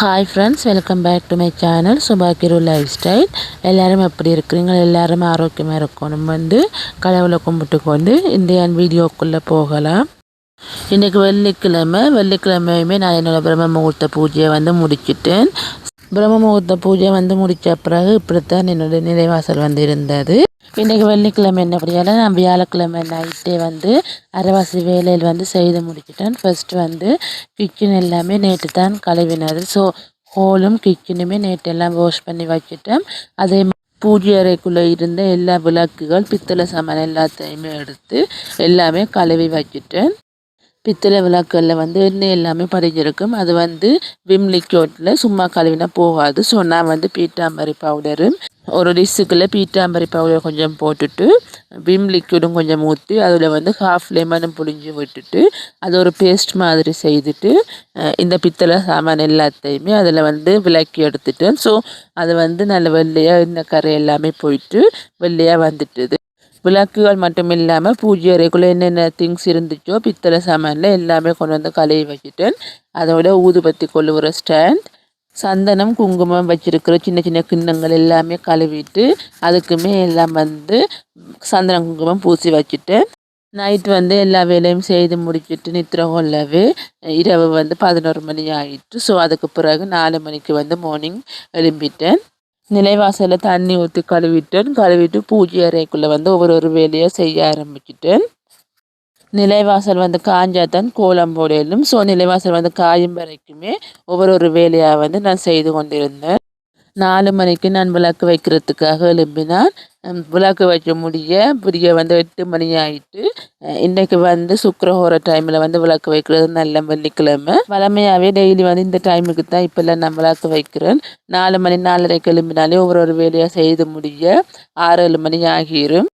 Hi friends welcome back to my channel சுபாக்கிரு life style எல்லோரும் எப்படி இருக்கிறீங்க? எல்லோரும் ஆரோக்கியமாக இருக்கும் நம்ம வந்து கடவுளை கும்பிட்டு கொண்டு இந்த வீடியோக்குள்ளே போகலாம். இன்றைக்கி வெள்ளிக்கிழமை. வெள்ளிக்கிழமையுமே நான் என்னோடய பிரம்ம முகூர்த்த பூஜையை வந்து முடிச்சிட்டேன். பிரம்ம முகூர்த்த பூஜை வந்து முடித்த பிறகு இப்படித்தான் என்னோடய நிலைவாசல் வந்து இருந்தது. இன்றைக்கி வெள்ளிக்கிழமை என்னபடியால் நான் வியாழக்கிழமை நைட்டே வந்து அரைவாசி வேலையில் வந்து செய்து முடிச்சிட்டேன். ஃபஸ்ட்டு வந்து கிச்சன் எல்லாமே நேற்று தான் கழுவினது. ஸோ ஹோலும் கிச்சனுமே நேற்று எல்லாம் வாஷ் பண்ணி வச்சுட்டேன். அதே பூஜை அறைக்குள்ளே இருந்த எல்லா விளக்குகள் பித்தளை சாமான் எல்லாத்தையுமே எடுத்து எல்லாமே கழுவி வச்சுட்டேன். பித்தளை விளக்கல்ல வந்து எண்ணெய் எல்லாமே படிஞ்சிருக்கும் அது வந்து விம் லிக்யூட்டில் சும்மா கழுவினா போகாது. ஸோ நான் வந்து பீட்டாம்பரி பவுடரு ஒரு டிஷ்ஷுக்குள்ளே பீட்டாம்பரி பவுடர் கொஞ்சம் போட்டுட்டு விம் லிக்விடும் கொஞ்சம் ஊற்றி அதில் வந்து ஹாஃப் லெமனும் புளிஞ்சு விட்டுட்டு அது ஒரு பேஸ்ட் மாதிரி செய்துட்டு இந்த பித்தளை சாமான் எல்லாத்தையுமே அதில் வந்து விளக்கி எடுத்துட்டேன். ஸோ அது வந்து நல்ல வெள்ளையாக இந்த கரை எல்லாமே போயிட்டு வெள்ளையாக வந்துட்டுது. விளக்குகள் மட்டும் இல்லாமல் பூஜை அறைக்குள்ளே என்னென்ன திங்ஸ் இருந்துச்சோ பித்தளை சாமானில் எல்லாமே கொண்டு வந்து கழுவி வச்சுட்டேன் அதோட ஊதுபத்தி கொள்ளுகிற ஸ்டாண்ட் சந்தனம் குங்குமம் வச்சுருக்கிற சின்ன சின்ன கிண்ணங்கள் எல்லாமே கழுவிட்டு அதுக்குமே எல்லாம் வந்து சந்தனம் குங்குமம் பூசி வச்சுட்டேன் நைட் வந்து எல்லா வேலையும் செய்து முடிச்சுட்டு நித்திர கொள்ளவே இரவு வந்து பதினோரு மணி ஆகிட்டு ஸோ அதுக்கு பிறகு நாலு மணிக்கு வந்து மார்னிங் எழும்பிட்டேன். நிலைவாசலில் தண்ணி ஊற்றி கழுவிட்டேன் கழுவிட்டு பூஜை அறைக்குள்ளே வந்து ஒவ்வொரு ஒரு வேலையாக செய்ய ஆரம்பிச்சிட்டேன் நிலைவாசல் வந்து காஞ்சாதான் கோலம் போடலும். ஸோ நிலைவாசல் வந்து காயும் வரைக்குமே ஒவ்வொரு ஒரு வேலையாக வந்து நான் செய்து கொண்டிருந்தேன். நாலு மணிக்கு நான் விளக்கு வைக்கிறதுக்காக எழும்பினான். விளக்கு வைக்க முடிய புரிய வந்து எட்டு மணி ஆகிட்டு இன்றைக்கு வந்து சுக்கரஹோர டைமில் வந்து விளக்கு வைக்கிறது நல்ல வெள்ளிக்கிழமை. வளமையாகவே டெய்லி வந்து இந்த டைமுக்கு தான் இப்போல்லாம் நான் விளக்கு வைக்கிறேன். நாலு மணி நாலரை கிளம்பினாலே ஒவ்வொரு ஒரு வேலையாக செய்து முடிய ஆறு ஏழு மணி ஆகிரும்.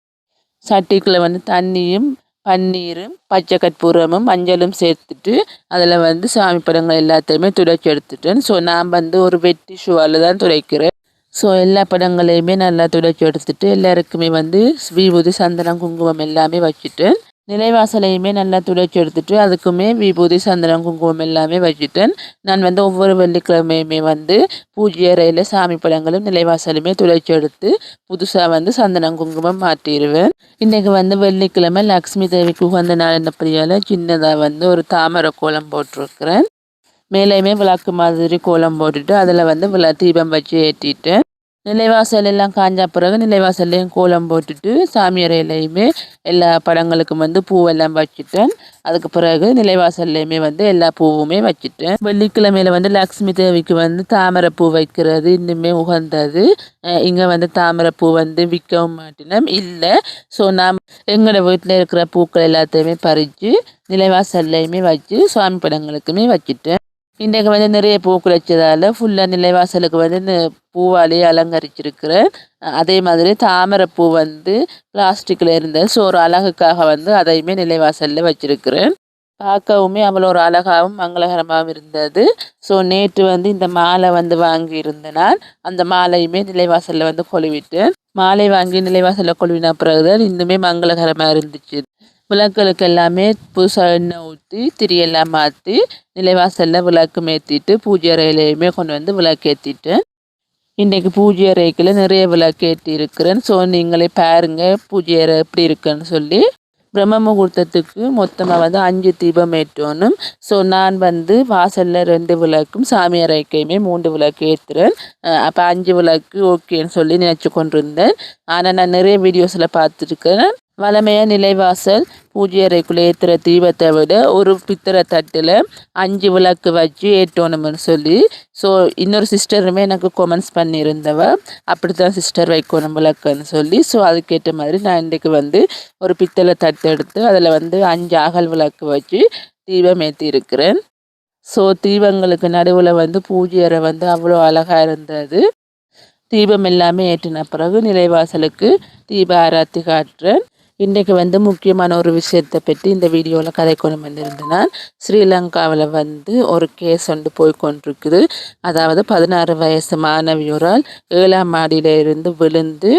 சட்டிக்குள்ளே வந்து தண்ணியும் பன்னீரும் பச்சை கற்பூரமும் மஞ்சளும் சேர்த்துட்டு அதில் வந்து சாமி படங்கள் எல்லாத்தையுமே துடைச்சி எடுத்துட்டேன். ஸோ நான் வந்து ஒரு வெட்டி ஷூவால் தான் துடைக்கிறேன். ஸோ எல்லா படங்களையுமே நல்லா துடைச்சி எடுத்துட்டு எல்லாருக்குமே வந்து விபூதி சந்தனம் குங்குமம் எல்லாமே வச்சுட்டேன். நிலைவாசலையுமே நல்லா துடைச்சி எடுத்துட்டு அதுக்குமே விபூதி சந்தனம் குங்குமம் எல்லாமே வச்சுட்டேன் நான் வந்து ஒவ்வொரு வெள்ளிக்கிழமையுமே வந்து பூஜை அறையில் சாமி பழங்களும் நிலைவாசலுமே துடைச்சி எடுத்து புதுசாக வந்து சந்தனம் குங்குமம் மாற்றிடுவேன். இன்றைக்கி வந்து வெள்ளிக்கிழமை லக்ஷ்மி தேவிக்கு உகந்த நாள் என்னப்படியால் சின்னதாக வந்து ஒரு தாமரை கோலம் போட்டிருக்கிறேன். மேலேயுமே விளக்கு மாதிரி கோலம் போட்டுட்டு அதில் வந்து விள தீபம் வச்சு ஏற்றிட்டேன் நிலைவாசல் எல்லாம் காஞ்ச பிறகு நிலைவாசல்லையும் கோலம் போட்டுட்டு சாமி அறையிலையுமே எல்லா படங்களுக்கும் வந்து பூவெல்லாம் வச்சுட்டேன். அதுக்கு பிறகு நிலைவாசல்லையுமே வந்து எல்லா பூவுமே வச்சுட்டேன். வெள்ளிக்கிழமையில வந்து லக்ஷ்மி தேவிக்கு வந்து தாமரை பூ வைக்கிறது இன்னுமே உகந்தது. இங்கே வந்து தாமரை பூ வந்து விற்கவும் மாட்டினோம். இல்லை ஸோ நாம் எங்களோட வீட்டில் இருக்கிற பூக்கள் எல்லாத்தையுமே பறித்து நிலைவாசல்லையுமே வச்சு சுவாமி படங்களுக்குமே வச்சுட்டேன். இன்றைக்கு வந்து நிறைய பூ வச்சதால் ஃபுல்லாக நிலைவாசலுக்கு வந்து பூவாலே அலங்கரிச்சிருக்கிறேன். அதே மாதிரி தாமரை பூ வந்து பிளாஸ்டிக்கில் இருந்த ஸோ ஒரு அழகுக்காக வந்து அதையுமே நிலைவாசலில் வச்சுருக்கிறேன். பார்க்கவுமே அவ்வளோ ஒரு அழகாகவும் மங்களகரமாகவும் இருந்தது. ஸோ நேற்று வந்து இந்த மாலை வந்து வாங்கி இருந்தனால் அந்த மாலையுமே நிலைவாசலில் வந்து கொழுவிட்டேன். மாலை வாங்கி நிலைவாசலில் கொழுவின பிறகுதான் இன்னுமே மங்களகரமாக இருந்துச்சு. விளக்குகளுக்கு எல்லாமே புதுசாக எண்ணெய் ஊற்றி திரியெல்லாம் மாற்றி நிலைவாசலில் விளக்கு மேற்றிட்டு பூஜை அறையிலையுமே கொண்டு வந்து விளக்கு ஏற்றிட்டேன் இன்றைக்கு பூஜை அறைக்குள்ள நிறைய விளக்கு ஏற்றி இருக்கிறேன். ஸோ நீங்களே பாருங்கள் பூஜை அறை எப்படி இருக்குன்னு சொல்லி. பிரம்ம முகூர்த்தத்துக்கு மொத்தமாக வந்து அஞ்சு தீபம் ஏற்றணும். ஸோ நான் வந்து வாசலில் ரெண்டு விளக்கும் சாமி அறைக்கையுமே மூன்று விளக்கு ஏற்றுறேன் அப்போ அஞ்சு விளக்கு ஓகேன்னு சொல்லி நினச்சி கொண்டிருந்தேன். ஆனால் நான் நிறைய வீடியோஸில் பார்த்துருக்கேன் வளமையாக நிலைவாசல் பூஜை அறைக்குள்ளே ஏற்றுற தீபத்தை விட ஒரு பித்தரை தட்டில் அஞ்சு விளக்கு வச்சு ஏற்றணும்னு சொல்லி ஸோ இன்னொரு சிஸ்டருமே எனக்கு கொமெண்ட்ஸ் பண்ணியிருந்தவ அப்படி தான் சிஸ்டர் வைக்கணும் விளக்குன்னு சொல்லி ஸோ அதுக்கேற்ற மாதிரி நான் இன்றைக்கு வந்து ஒரு பித்தளை தட்டு எடுத்து அதில் வந்து அஞ்சு அகல் விளக்கு வச்சு தீபம் ஏற்றி இருக்கிறேன் ஸோ தீபங்களுக்கு நடுவில் வந்து பூஜை அறை வந்து அவ்வளோ அழகாக இருந்தது. தீபம் எல்லாமே ஏற்றின பிறகு நிலைவாசலுக்கு தீப ஆராத்தி காட்டுறேன். இன்றைக்கு வந்து முக்கியமான ஒரு விஷயத்தை பற்றி இந்த வீடியோவில் கதை கொண்டு வந்திருந்தேன். ஸ்ரீலங்காவில் வந்து ஒரு கேஸ் வந்து போய் கொண்டிருக்குது. அதாவது பதினாறு வயசு மாணவியோரால் ஏழாம் மாடியில் இருந்து விழுந்து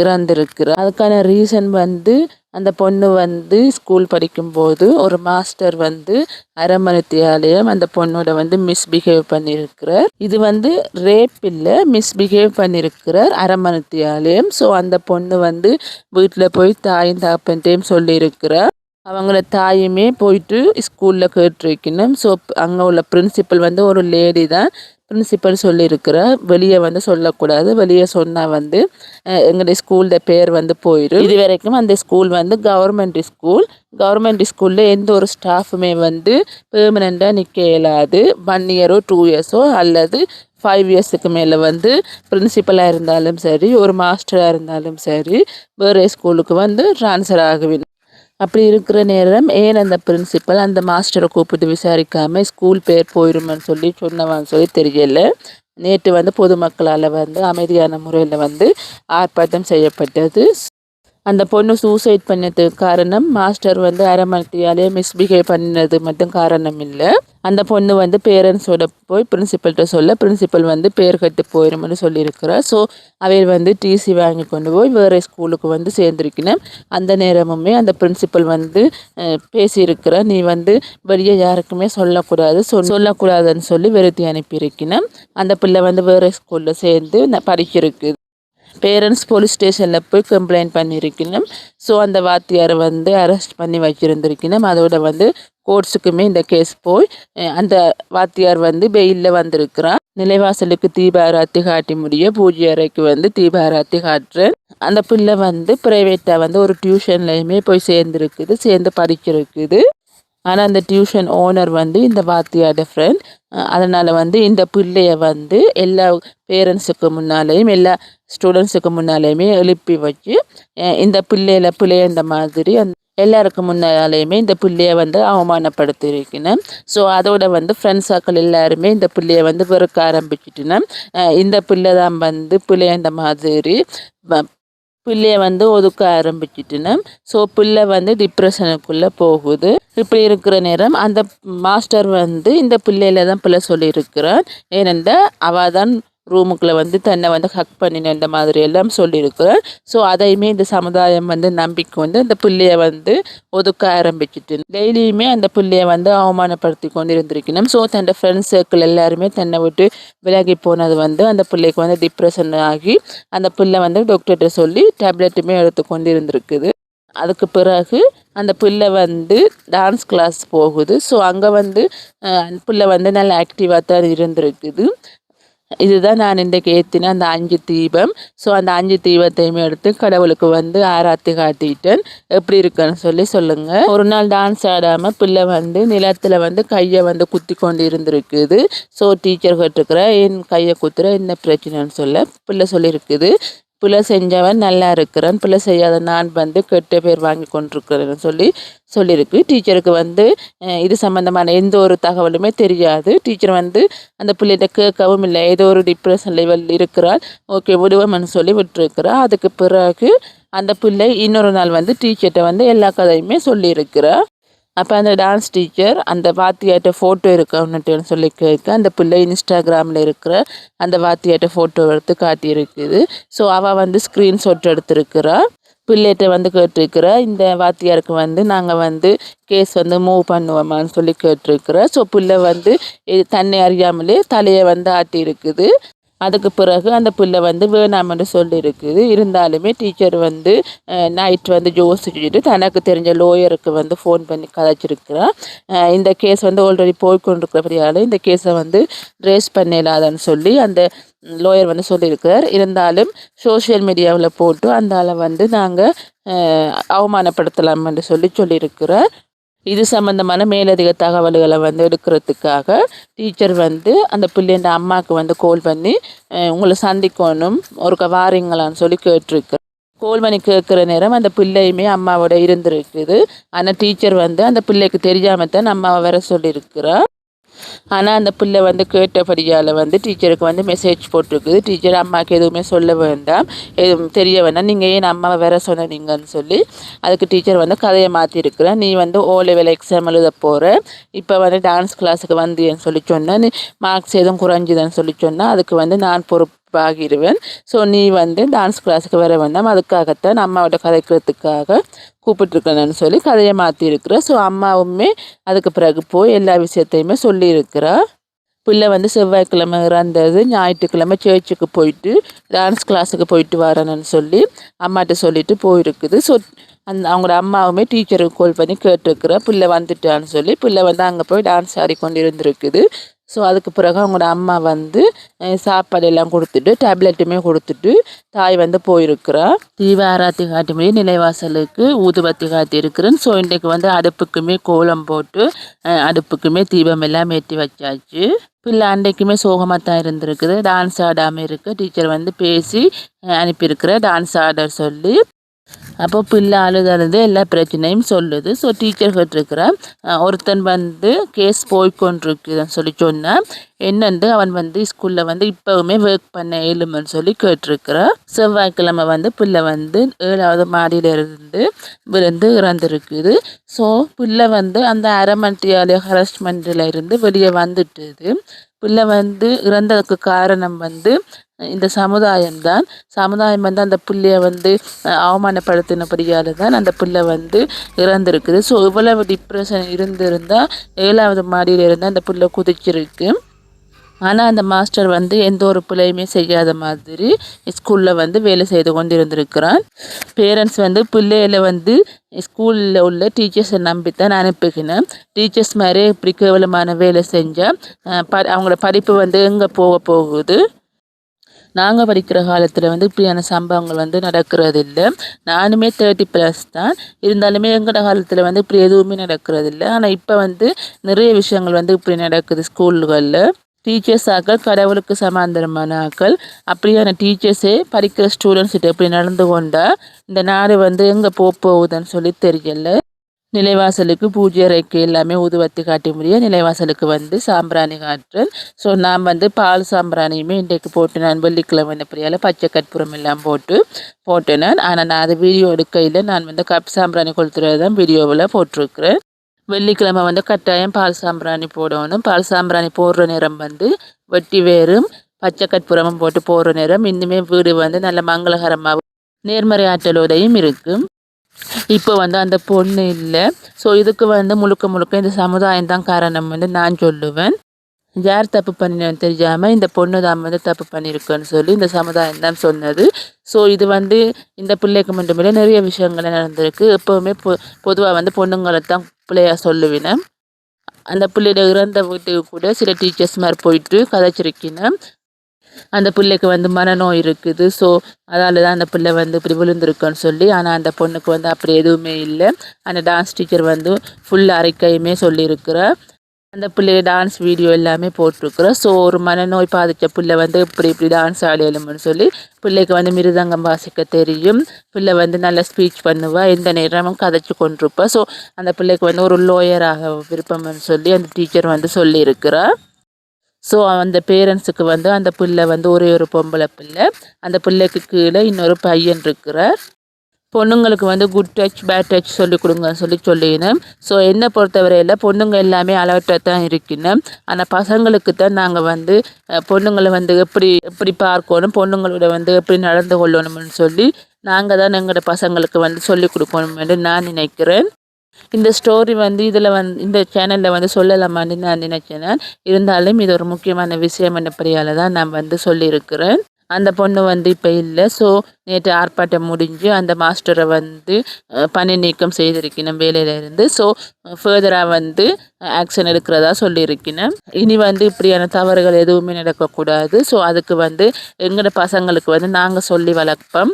இறந்திருக்கிறார். அதுக்கான ரீசன் வந்து அந்த பொண்ணு வந்து ஸ்கூல் படிக்கும்போது ஒரு மாஸ்டர் வந்து அரமணித்தியாலயம் அந்த பொண்ணோட வந்து மிஸ்பிஹேவ் பண்ணியிருக்கிறார். இது வந்து ரேப் இல்லை மிஸ்பிஹேவ் பண்ணியிருக்கிறார் அரமணித்தியாலயம். ஸோ அந்த பொண்ணு வந்து வீட்டில் போய் தாயும் தாப்பன்ட்டையும் சொல்லியிருக்கிறார். அவங்கள தாயுமே போயிட்டு ஸ்கூலில் கேட்டிருக்கணும். ஸோ அங்கே உள்ள பிரின்சிபல் வந்து ஒரு லேடி தான். பிரின்சிபல் சொல்லியிருக்கிற வெளியே வந்து சொல்லக்கூடாது. வெளியே சொன்னால் வந்து எங்களுடைய ஸ்கூலில் பேர் வந்து போயிடும் இது வரைக்கும் அந்த ஸ்கூல் வந்து கவர்மெண்ட் ஸ்கூல் கவர்மெண்ட் ஸ்கூலில் எந்த ஒரு ஸ்டாஃபுமே வந்து பெர்மனெண்ட்டாக நிற்க இயலாது. ஒன் இயரோ டூ இயர்ஸோ அல்லது ஃபைவ் இயர்ஸுக்கு மேலே வந்து பிரின்சிபலாக இருந்தாலும் சரி ஒரு மாஸ்டராக இருந்தாலும் சரி வேறு ஸ்கூலுக்கு வந்து ட்ரான்ஸ்ஃபர் ஆகவில்லை அப்படி இருக்கிற நேரம் ஏன் அந்த பிரின்சிபல் அந்த மாஸ்டரை கூப்பிட்டு விசாரிக்காமல் ஸ்கூல் பேர் போயிருமன்னு சொல்லி சொன்னவான்னு சொல்லி தெரியல. நேற்று வந்து பொதுமக்களால் வந்து அமைதியான முறையில் வந்து ஆர்ப்பாட்டம் செய்யப்பட்டது. அந்த பொண்ணு சூசைட் பண்ணதுக்கு காரணம் மாஸ்டர் வந்து அரைமணத்தையாலே மிஸ்பிஹேவ் பண்ணது மட்டும் காரணம் இல்லை. அந்த பொண்ணு வந்து பேரண்ட்ஸோட போய் பிரின்சிபல்கிட்ட சொல்ல பிரின்சிபல் வந்து பேர் கட்டு போயிடும்னு சொல்லியிருக்கிறார். ஸோ அவையில் வந்து டிசி வாங்கி கொண்டு போய் வேறு ஸ்கூலுக்கு வந்து சேர்ந்துருக்கணும். அந்த நேரமுமே அந்த பிரின்சிபல் வந்து பேசியிருக்கிற நீ வந்து வெளியே யாருக்குமே சொல்லக்கூடாது சொல் சொல்லக்கூடாதுன்னு சொல்லி வெறுத்தி அனுப்பியிருக்கினேன் அந்த பிள்ளை வந்து வேறு ஸ்கூலில் சேர்ந்து படிக்கிறதுக்கு பேரண்ட்ஸ் போலீஸ் ஸ்டேஷனில் போய் கம்ப்ளைண்ட் பண்ணியிருக்கணும் ஸோ அந்த வாத்தியாரை வந்து அரெஸ்ட் பண்ணி வச்சுருந்துருக்கணும். அதோட வந்து கோர்ட்ஸுக்குமே இந்த கேஸ் போய் அந்த வாத்தியார் வந்து வெயிலில் வந்திருக்கிறார். நிலைவாசலுக்கு தீபாராத்தி காட்டி முடிய பூஜை அறைக்கு வந்து தீபாராத்தி காட்டுறேன். அந்த பிள்ளை வந்து ப்ரைவேட்டாக வந்து ஒரு டியூஷன்லையுமே போய் சேர்ந்துருக்குது சேர்ந்து படிக்கிறக்குது ஆனால் அந்த டியூஷன் ஓனர் வந்து இந்த வாத்தியாட ஃப்ரெண்ட் அதனால் வந்து இந்த பிள்ளைய வந்து எல்லா பேரண்ட்ஸுக்கு முன்னாலேயும் எல்லா ஸ்டூடெண்ட்ஸுக்கு முன்னாலேயுமே எழுப்பி வச்சு இந்த பிள்ளையில பிள்ளைய மாதிரி அந்த எல்லாருக்கு முன்னாலேயுமே இந்த பிள்ளைய வந்து அவமானப்படுத்தியிருக்கினேன் ஸோ அதோட வந்து ஃப்ரெண்ட்ஸ் சர்க்கிள் எல்லாருமே இந்த பிள்ளைய வந்து வெறுக்க ஆரம்பிச்சிட்டுனேன் இந்த பிள்ளை தான் வந்து பிள்ளைய இந்த மாதிரி பிள்ளையை வந்து ஒதுக்க ஆரம்பிச்சிட்டுனா ஸோ பிள்ளை வந்து டிப்ரெஷனுக்குள்ளே போகுது. இப்படி இருக்கிற நேரம் அந்த மாஸ்டர் வந்து இந்த பிள்ளையில தான் பிள்ளை சொல்லியிருக்கிறான் ஏனென்றால் அவள் தான் ரூமுக்குள்ளே வந்து தன்னை வந்து ஹக் பண்ணின இந்த மாதிரி எல்லாம் சொல்லியிருக்கிறேன் ஸோ அதையுமே இந்த சமுதாயம் வந்து நம்பிக்கை வந்து அந்த பிள்ளைய வந்து ஒதுக்க ஆரம்பிச்சிட்டு டெய்லியுமே அந்த பிள்ளைய வந்து அவமானப்படுத்தி கொண்டு இருந்திருக்கணும் ஸோ தன்னோட ஃப்ரெண்ட்ஸ் சர்க்கிள் எல்லாருமே தன்னை விட்டு விலகி போனது வந்து அந்த பிள்ளைக்கு வந்து டிப்ரெஷன் ஆகி அந்த பிள்ளை வந்து டாக்டர்கிட்ட சொல்லி டேப்லெட்டுமே எடுத்து கொண்டு இருந்திருக்குது அதுக்கு பிறகு அந்த பிள்ளை வந்து டான்ஸ் கிளாஸ் போகுது. ஸோ அங்கே வந்து பிள்ளை வந்து நல்லா ஆக்டிவாக தான் இருந்திருக்குது. இதுதான் நான் இன்றைக்கு ஏற்றின அந்த அஞ்சு தீபம். ஸோ அந்த அஞ்சு தீபத்தையுமே எடுத்து கடவுளுக்கு வந்து ஆராத்தி காட்டிட்டேன் எப்படி இருக்குன்னு சொல்லி சொல்லுங்கள் ஒரு நாள் டான்ஸ் ஆடாமல் பிள்ளை வந்து நிலத்தில் வந்து கையை வந்து குத்தி கொண்டு இருந்திருக்குது ஸோ டீச்சர் கேட்டிருக்கிற என் கையை குத்துற? என்ன பிரச்சனைன்னு சொல்ல? பிள்ளை சொல்லியிருக்குது. பிள்ளை செஞ்சவன் நல்லா இருக்கிறான். பிள்ளை செய்யாத நான் வந்து கெட்ட பேர் வாங்கி கொண்டிருக்கிறேன்னு சொல்லி சொல்லியிருக்கு. டீச்சருக்கு வந்து இது சம்மந்தமான எந்த ஒரு தகவலுமே தெரியாது. டீச்சர் வந்து அந்த பிள்ளைகிட்ட கேட்கவும் இல்லை. ஏதோ ஒரு டிப்ரெஷன் லெவல் இருக்கிறாள். ஓகே விடுவோம்னு சொல்லி விட்டுருக்குறா. அதுக்கு பிறகு அந்த பிள்ளை இன்னொரு நாள் வந்து டீச்சர்கிட்ட வந்து எல்லா கதையுமே சொல்லியிருக்கிறா. அப்போ அந்த டான்ஸ் டீச்சர் அந்த வாத்தியாட்ட ஃபோட்டோ இருக்கணுன்ட்டு சொல்லி கேட்க அந்த பிள்ளை இன்ஸ்டாகிராமில் இருக்கிற அந்த வாத்தியாட்ட ஃபோட்டோ எடுத்து காட்டியிருக்குது. ஸோ அவள் வந்து ஸ்க்ரீன்ஷாட் எடுத்திருக்கிறா. பிள்ளைகிட்ட வந்து கேட்டிருக்கிற இந்த வாத்தியாருக்கு வந்து நாங்கள் வந்து கேஸ் வந்து மூவ் பண்ணுவோமான்னு சொல்லி கேட்டிருக்கிற. ஸோ பிள்ளை வந்து தன்னை அறியாமலே தலையை வந்து ஆட்டி இருக்குது அதுக்கு பிறகு அந்த பிள்ளை வந்து வேணாம்னு சொல்லியிருக்குது. இருந்தாலுமே டீச்சர் வந்து நைட் வந்து யோசிச்சுட்டு தனக்கு தெரிஞ்ச லோயருக்கு வந்து ஃபோன் பண்ணி கதைச்சிருக்கிறான் இந்த கேஸ் வந்து ஆல்ரெடி போய்கொண்டிருக்கிறபடியால் இந்த கேஸை வந்து ரேஸ் பண்ணிடலாதன்னு சொல்லி அந்த லோயர் வந்து சொல்லியிருக்கிறார். இருந்தாலும் சோஷியல் மீடியாவில் போட்டு அந்த ஆளை வந்து நாங்கள் அவமானப்படுத்தலாம்னு சொல்லி சொல்லியிருக்கிறார். இது சம்மந்தமான மேலதிக தகவல்களை வந்து எடுக்கிறதுக்காக டீச்சர் வந்து அந்த பிள்ளைண்ட அம்மாவுக்கு வந்து கோல் பண்ணி உங்களை சந்திக்கணும் ஒரு வாரீங்களான்னு சொல்லி கேட்டிருக்கிறேன் கோல் பண்ணி கேட்குற நேரம் அந்த பிள்ளையுமே அம்மாவோட இருந்திருக்குது. ஆனால் டீச்சர் வந்து அந்த பிள்ளைக்கு தெரியாமல் தான் அம்மாவை வர சொல்லியிருக்கிறா. ஆனால் அந்த பிள்ளை வந்து கேட்டபடியால் வந்து டீச்சருக்கு வந்து மெசேஜ் போட்டிருக்குது. டீச்சர் அம்மாவுக்கு எதுவுமே சொல்ல வேண்டாம். எதுவும் தெரிய வேண்டாம். நீங்கள் ஏன் அம்மாவை வேற சொன்னீங்கன்னு சொல்லி அதுக்கு டீச்சர் வந்து கதையை மாற்றிருக்கிறேன் நீ வந்து ஓ லெவல் எக்ஸாம் எழுத போகிற இப்போ வந்து டான்ஸ் கிளாஸுக்கு வந்தியன்னு சொல்லி சொன்னேன் நீ மார்க்ஸ் எதுவும் குறைஞ்சிதுன்னு சொல்லி சொன்னால் அதுக்கு வந்து நான் பொறுப்பு ஆகிடுவேன் ஸோ நீ வந்து டான்ஸ் கிளாஸுக்கு வர வேண்டாம். அதுக்காகத்தான் அம்மாவோட கதைக்கிறதுக்காக கூப்பிட்டுருக்கேன்னு சொல்லி கதையை மாற்றிருக்கிறேன் ஸோ அம்மாவுமே அதுக்கு பிறகு போய் எல்லா விஷயத்தையுமே சொல்லியிருக்கிறா. பிள்ளை வந்து செவ்வாய்க்கிழமை இறந்தது. ஞாயிற்றுக்கிழமை சேர்ச்சுக்கு போயிட்டு டான்ஸ் கிளாஸுக்கு போயிட்டு வரணும்னு சொல்லி அம்மாட்ட சொல்லிட்டு போயிருக்குது. ஸோ அந்த அவங்களோட அம்மாவுமே டீச்சருக்கு கால் பண்ணி கேட்டிருக்கிற. பிள்ளை வந்துட்டான்னு சொல்லி. பிள்ளை வந்து அங்கே போய் டான்ஸ் ஆடிக்கொண்டு இருந்திருக்குது ஸோ அதுக்கு பிறகு அவங்களோட அம்மா வந்து சாப்பாடு எல்லாம் கொடுத்துட்டு டேப்லெட்டுமே கொடுத்துட்டு தாய் வந்து போயிருக்கிறா. தீவ ஆராத்தி காட்டி முடிய நிலைவாசலுக்கு ஊதுபத்தி காட்டி இருக்கிறேன் ஸோ இன்றைக்கு வந்து அடுப்புக்குமே கோலம் போட்டு அடுப்புக்குமே தீபம் எல்லாம் ஏற்றி வச்சாச்சு. பிள்ளை அன்றைக்குமே சோகமாக தான் இருந்திருக்குது. டான்ஸ் ஆடாமல் இருக்குது டீச்சர் வந்து பேசி அனுப்பியிருக்கிற டான்ஸ் ஆட சொல்லி அப்போ பிள்ளை அழுதழுது எல்லா பிரச்சனையும் சொல்லுது. ஸோ டீச்சர் கேட்டிருக்கிறா ஒருத்தன் வந்து கேஸ் போய்கொண்டிருக்குதுன்னு சொல்லி சொன்னேன் என்னென்று அவன் வந்து ஸ்கூலில் வந்து இப்போவுமே ஒர்க் பண்ண இயலுமென்னு சொல்லி கேட்டிருக்கிறா செவ்வாய்க்கிழமை வந்து பிள்ளை வந்து ஏழாவது மாடியிலிருந்து விழுந்து இறந்துருக்குது. ஸோ பிள்ளை வந்து அந்த அரமண்டியாலே ஹரஸ்மெண்ட்டில் இருந்து வெளியே வந்துட்டுது. பிள்ளை வந்து இறந்ததுக்கு காரணம் வந்து இந்த சமுதாயம் தான் சமுதாயம் வந்து அந்த பிள்ளைய வந்து அவமானப்படுத்தினபடியால் தான் அந்த பிள்ளை வந்து இறந்துருக்குது. ஸோ இவ்வளவு டிப்ரெஷன் இருந்திருந்தால் ஏழாவது மாடியில் இருந்தால் அந்த பிள்ளை குதிச்சிருக்கு. ஆனால் அந்த மாஸ்டர் வந்து எந்த ஒரு பிள்ளையுமே செய்யாத மாதிரி ஸ்கூலில் வந்து வேலை செய்து கொண்டு இருந்திருக்கிறான் பேரண்ட்ஸ் வந்து பிள்ளைகளை வந்து ஸ்கூலில் உள்ள டீச்சர்ஸை நம்பித்தான் அனுப்புகினேன் டீச்சர்ஸ் மாதிரி இப்படி கேவலமான வேலை செஞ்சால் ப அவங்களோட படிப்பு வந்து எங்கே போக போகுது? நாங்கள் படிக்கிற காலத்தில் வந்து இப்படியான சம்பவங்கள் வந்து நடக்கிறது இல்லை நானுமே தேர்ட்டி ப்ளஸ் தான். இருந்தாலுமே எங்களோட காலத்தில் வந்து இப்படி எதுவுமே நடக்கிறது இல்லை ஆனால் இப்போ வந்து நிறைய விஷயங்கள் வந்து இப்படி நடக்குது ஸ்கூல்களில். டீச்சர்ஸ் ஆக்கள் கடவுளுக்கு சமாந்தரமான ஆக்கள். அப்படியான டீச்சர்ஸே படிக்கிற ஸ்டூடெண்ட்ஸ்கிட்ட எப்படி நடந்து கொண்டால் இந்த நாடு வந்து எங்கே போக போகுதுன்னு சொல்லி தெரியல. நிலைவாசலுக்கு பூஜை அறைக்கு எல்லாமே ஊதுவத்தி காட்டி முடிய நிலைவாசலுக்கு வந்து சாம்பிராணி காட்டுறேன் ஸோ நான் வந்து பால் சாம்பிராணியுமே இன்றைக்கு போட்டு நான் வெள்ளிக்கிழமை பிரியால் பச்சை கற்பூரம் எல்லாம் போட்டு போட்டேன் ஆனால் நான் அதை வீடியோ எடுக்கையில் நான் வந்து கப் சாம்பிராணி கொளுத்துறது தான் வீடியோவில் போட்டிருக்கிறேன். வெள்ளிக்கிழமை வந்து கட்டாயம் பால் சாம்பிராணி போடணும் பால் சாம்பிராணி போடுற நேரம் வந்து வெட்டி வேறும் பச்சை கற்பூரமும் போட்டு போடுற நேரம் இன்னுமே வீடு வந்து நல்ல மங்களகரமாகவும் நேர்மறை ஆற்றலோடையும் இருக்கும் இப்போ வந்து அந்த பொண்ணு இல்லை ஸோ இதுக்கு வந்து முழுக்க முழுக்க இந்த சமுதாயம் தான் காரணம் வந்து நான் சொல்லுவேன் யார் தப்பு பண்ணினு தெரியாமல் இந்த பொண்ணு தான் வந்து தப்பு பண்ணியிருக்குன்னு சொல்லி இந்த சமுதாயம் தான் சொன்னது ஸோ இது வந்து இந்த பிள்ளைக்கு மட்டுமில்லை நிறைய விஷயங்கள் நடந்திருக்கு. எப்போவுமே பொ பொதுவாக வந்து பொண்ணுங்களை தான் பிள்ளையாக சொல்லுவினேன் அந்த பிள்ளையோட இறந்த வீட்டுக்கு கூட சில டீச்சர்ஸ் மாதிரி போயிட்டு கதைச்சிருக்கினேன் அந்த பிள்ளைக்கு வந்து மனநோய் இருக்குது. ஸோ அதால் தான் அந்த பிள்ளை வந்து இப்படி விழுந்திருக்குன்னு சொல்லி ஆனால் அந்த பொண்ணுக்கு வந்து அப்படி எதுவுமே இல்லை. அந்த டான்ஸ் டீச்சர் வந்து ஃபுல் அறிக்கையுமே சொல்லியிருக்கிறா அந்த பிள்ளைய டான்ஸ் வீடியோ எல்லாமே போட்டிருக்குறோம். ஸோ ஒரு மனநோய் பாதித்த பிள்ளை வந்து இப்படி இப்படி டான்ஸ் ஆடியலும்னு சொல்லி பிள்ளைக்கு வந்து மிருதங்கம் வாசிக்க தெரியும். பிள்ளை வந்து நல்லா ஸ்பீச் பண்ணுவா. எந்த நேரமும் கதைச்சு கொண்டிருப்பா. ஸோ அந்த பிள்ளைக்கு வந்து ஒரு லோயராக விருப்பம்னு சொல்லி அந்த டீச்சர் வந்து சொல்லியிருக்கிறா. ஸோ அந்த பேரண்ட்ஸுக்கு வந்து அந்த பிள்ளை வந்து ஒரே ஒரு பொம்பளை பிள்ளை. அந்த பிள்ளைக்கு கீழே இன்னொரு பையன் இருக்கிறார். பொண்ணுங்களுக்கு வந்து குட் டச் பேட் டச் சொல்லி கொடுங்கன்னு சொல்லி சொல்லினேன். ஸோ என்னை பொறுத்தவரையில் பொண்ணுங்க எல்லாமே அலர்ட்டாக தான் இருக்கணும் ஆனால் பசங்களுக்கு தான் நாங்கள் வந்து பொண்ணுங்களை வந்து எப்படி எப்படி பார்க்கணும் பொண்ணுங்களோட வந்து எப்படி நடந்து கொள்ளணும்னு சொல்லி நாங்கள் தான் எங்களோட பசங்களுக்கு வந்து சொல்லி கொடுக்கணும் என்று நான் நினைக்கிறேன். இந்த ஸ்டோரி வந்து இதில் வந்து இந்த சேனலில் வந்து சொல்லலாமான்னு நான் நினைச்சேன் இருந்தாலும் இது ஒரு முக்கியமான விஷயம் என்னப்படியால் தான் நான் வந்து சொல்லியிருக்கிறேன். அந்த பொண்ணு வந்து இப்போ இல்லை. ஸோ நேற்று ஆர்ப்பாட்டம் முடிஞ்சு அந்த மாஸ்டரை வந்து பணி நீக்கம் செய்திருக்கணும் வேலையிலேருந்து ஸோ ஃபர்தராக வந்து ஆக்ஷன் எடுக்கிறதா சொல்லியிருக்கணும். இனி வந்து இப்படியான தவறுகள் எதுவுமே நடக்கக்கூடாது. ஸோ அதுக்கு வந்து எங்களோட பசங்களுக்கு வந்து நாங்கள் சொல்லி வளர்ப்போம்.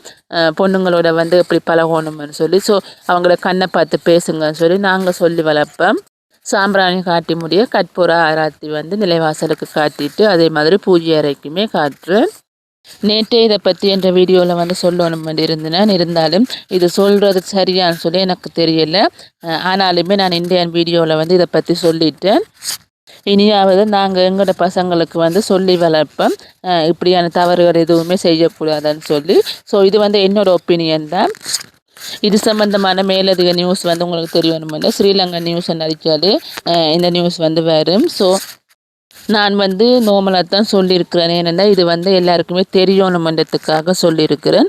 பொண்ணுங்களோட வந்து எப்படி பழகணும்னு சொல்லி. ஸோ அவங்கள கண்ணை பார்த்து பேசுங்கன்னு சொல்லி நாங்கள் சொல்லி வளர்ப்போம். சாம்பிராணி காட்டி முடிய கற்பூர ஆராத்தி வந்து நிலைவாசலுக்கு காட்டிட்டு அதே மாதிரி பூஜை அறைக்குமே காட்டுறேன். நேற்றே இதை பற்றி என்ற வீடியோவில் வந்து சொல்லணும் இருந்தேன் இருந்தாலும் இது சொல்கிறது சரியான்னு சொல்லி எனக்கு தெரியல. ஆனாலுமே நான் இந்தியன் வீடியோவில் வந்து இதை பற்றி சொல்லிட்டேன். இனியாவது நாங்கள் எங்களோட பசங்களுக்கு வந்து சொல்லி வளர்ப்போம். இப்படியான தவறுகள் எதுவுமே செய்யக்கூடாதுன்னு சொல்லி. ஸோ இது வந்து என்னோட ஒப்பீனியன் தான். இது சம்பந்தமான மேலதிக நியூஸ் வந்து உங்களுக்கு தெரியணும் ஸ்ரீலங்கா நியூஸ் அடித்தாலே இந்த நியூஸ் வந்து வரும். ஸோ நான் வந்து நோமலாக தான் சொல்லியிருக்கிறேன். ஏனென்றால் இது வந்து எல்லாருக்குமே தெரியணுமன்றதுக்காக சொல்லியிருக்கிறேன்.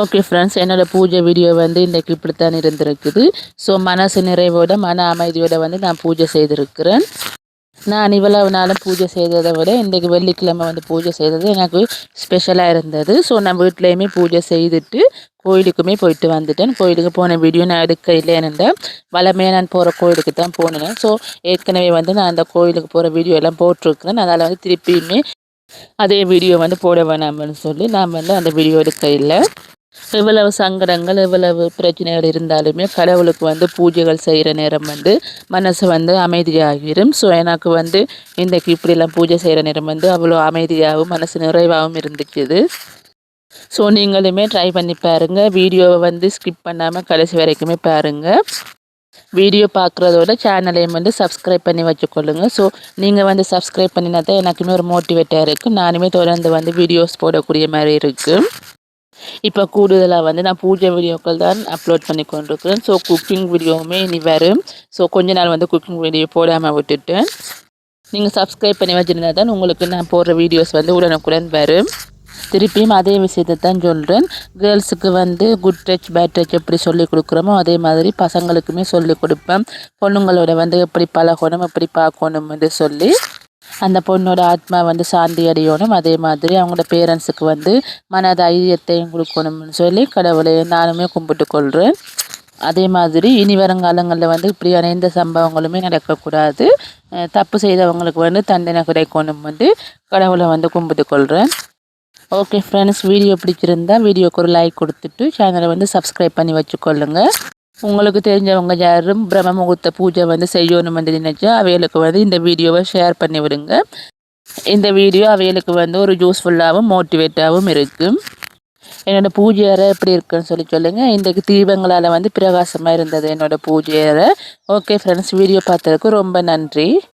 ஓகே ஃப்ரெண்ட்ஸ் என்னோடய பூஜை வீடியோ வந்து இன்றைக்கு இப்படித்தான் இருந்திருக்குது. ஸோ மனசு நிறைவோட மன அமைதியோடு வந்து நான் பூஜை செய்திருக்கிறேன். நான் இவ்வளவு நாளும் பூஜை செய்ததை விட இன்றைக்கு வெள்ளிக்கிழமை வந்து பூஜை செய்தது எனக்கு ஸ்பெஷலாக இருந்தது. ஸோ நான் வீட்லேயுமே பூஜை செய்துட்டு கோயிலுக்குமே போயிட்டு வந்துட்டேன். கோயிலுக்கு போன வீடியோ நான் எடுக்க இல்லைன்னு வளமையாக நான் போகிற கோயிலுக்கு தான் போனேன். ஸோ ஏற்கனவே வந்து நான் அந்த கோயிலுக்கு போகிற வீடியோ எல்லாம் போட்டிருக்கிறேன். அதில் வந்து திருப்பியுமே அதே வீடியோ வந்து போட வேணாம்னு சொல்லி நான் வந்து அந்த வீடியோ எடுக்க இல்லை எவ்வளவு சங்கடங்கள் எவ்வளவு பிரச்சனைகள் இருந்தாலுமே கடவுளுக்கு வந்து பூஜைகள் செய்கிற நேரம் வந்து மனசு வந்து அமைதியாகிடும் ஸோ எனக்கு வந்து இன்றைக்கு இப்படிலாம் பூஜை செய்கிற நேரம் வந்து அவ்வளோ அமைதியாகவும் மனசு நிறைவாகவும் இருந்துச்சுது ஸோ நீங்களுமே ட்ரை பண்ணி பாருங்கள் வீடியோவை வந்து ஸ்கிப் பண்ணாமல் கடைசி வரைக்குமே பாருங்கள் வீடியோ பார்க்குறதோட சேனலையும் வந்து சப்ஸ்கிரைப் பண்ணி வச்சுக்கொள்ளுங்கள் ஸோ நீங்கள் வந்து சப்ஸ்கிரைப் பண்ணினா தான் எனக்குமே ஒரு மோட்டிவேட்டாக இருக்குது நானுமே தொடர்ந்து வந்து வீடியோஸ் போடக்கூடிய மாதிரி இருக்குது இப்போ கூடுதலாக வந்து நான் பூஜை வீடியோக்கள் தான் அப்லோட் பண்ணி கொண்டிருக்கிறேன். ஸோ குக்கிங் வீடியோவுமே இனி வரும். ஸோ கொஞ்ச நாள் வந்து குக்கிங் வீடியோ போடாமல் விட்டுட்டேன் நீங்கள் சப்ஸ்கிரைப் பண்ணி வச்சுருந்தா தான் உங்களுக்கு நான் போடுற வீடியோஸ் வந்து உடனுக்குடன் வரும். திருப்பியும் அதே விஷயத்தை தான் சொல்கிறேன் கேர்ள்ஸுக்கு வந்து குட் டச் பேட் டச் எப்படி சொல்லிக் கொடுக்குறோமோ அதே மாதிரி பசங்களுக்குமே சொல்லிக் கொடுப்பேன். பொண்ணுங்களோட வந்து எப்படி பழகணும் எப்படி பார்க்கணும் என்று சொல்லி அந்த பொண்ணோட ஆத்மா வந்து சாந்தி அடையணும். அதே மாதிரி அவங்களோட பேரண்ட்ஸுக்கு வந்து மன தைரியத்தையும் கொடுக்கணும்னு சொல்லி கடவுளை நானுமே கும்பிட்டு கொள்கிறேன் அதே மாதிரி இனி வருங்காலங்களில் வந்து இப்படியான எந்த சம்பவங்களுமே நடக்கக்கூடாது. தப்பு செய்தவங்களுக்கு வந்து தண்டனை கிடைக்கணும் வந்து கடவுளை வந்து கும்பிட்டு கொள்கிறேன் ஓகே ஃப்ரெண்ட்ஸ் வீடியோ பிடிச்சிருந்தா வீடியோக்கு ஒரு லைக் கொடுத்துட்டு சேனலை வந்து சப்ஸ்கிரைப் பண்ணி வச்சுக்கொள்ளுங்கள் உங்களுக்கு தெரிஞ்சவங்க யாரும் பிரம்ம முகூர்த்த பூஜை வந்து செய்யணும்னு நினச்சா அவைகளுக்கு வந்து இந்த வீடியோவை ஷேர் பண்ணி விடுங்க. இந்த வீடியோ அவைகளுக்கு வந்து ஒரு யூஸ்ஃபுல்லாகவும் மோட்டிவேட்டாகவும் இருக்கும் என்னோடய பூஜை அறை எப்படி இருக்குன்னு சொல்லி சொல்லுங்கள் இன்றைக்கு தீபங்களால் வந்து பிரகாசமாக இருந்தது என்னோடய பூஜை அறை. ஓகே ஃப்ரெண்ட்ஸ் வீடியோ பார்த்ததுக்கு ரொம்ப நன்றி.